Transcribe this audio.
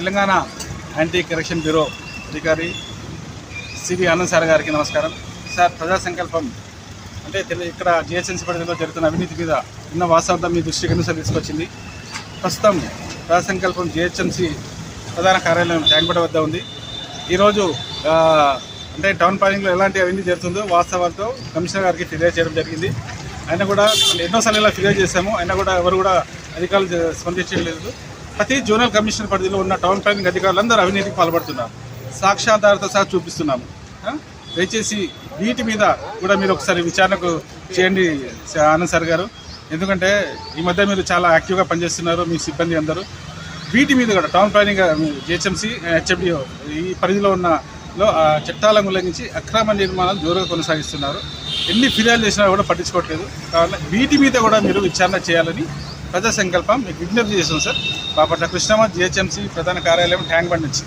Telangana anti corruption bureau అధికారి C V Anand sir గారికి నమస్కారం. సార్ ప్రజా సంకల్పం అంటే తెల ఇక్కడ జిహెచ్ఎంసీ పరిధిలో జరుగుతున్న అవినీతి మీద ఉన్న వాస్తవం మీ దృష్టికి ఎన్నిసార్లు తీసుకొచ్చింది? ప్రస్తుతం ప్రజా సంకల్పం జిహెచ్ఎంసీ ప్రధాన కార్యాలయం ట్యాంక్బడ వద్ద ఉంది. ఈరోజు అంటే టౌన్ ప్లానింగ్లో ఎలాంటి అవినీతి జరుగుతుందో వాస్తవాలతో కమిషనర్ గారికి ఫిర్యాదు చేయడం జరిగింది. ఆయన కూడా ఎన్నోసార్లు ఇలా ఫిర్యాదు చేశాము. అయినా కూడా ఎవరు కూడా అధికారులు స్పందించడం స్పందించలేదు ప్రతి జోనల్ కమిషనర్ పరిధిలో ఉన్న టౌన్ ప్లానింగ్ అధికారులందరూ అవినీతికి పాల్పడుతున్నారు. సాక్ష్యాధారత సహా చూపిస్తున్నాము. దయచేసి వీటి మీద కూడా మీరు ఒకసారి విచారణకు చేయండి ఆనంద్ సార్ గారు. ఎందుకంటే ఈ మధ్య మీరు చాలా యాక్టివ్గా పనిచేస్తున్నారు మీ సిబ్బంది అందరూ. వీటి మీద కూడా టౌన్ ప్లానింగ్ జిహెచ్ఎంసీ హెచ్ఎండిఓ ఈ పరిధిలో ఉన్న లో ఆ చట్టాలను ఉల్లంఘించి అక్రమ నిర్మాణాలు జోరుగా కొనసాగిస్తున్నారు. ఎన్ని ఫిర్యాదు చేసినా కూడా పట్టించుకోవట్లేదు. కావున వీటి మీద కూడా మీరు విచారణ చేయాలని ప్రజా సంకల్పం మీకు విజ్ఞప్తి చేశాం సార్. బాపట్ల కృష్ణమ్మ జిహెచ్ఎంసీ ప్రధాన కార్యాలయం ట్యాంక్ బండ్ నుంచి.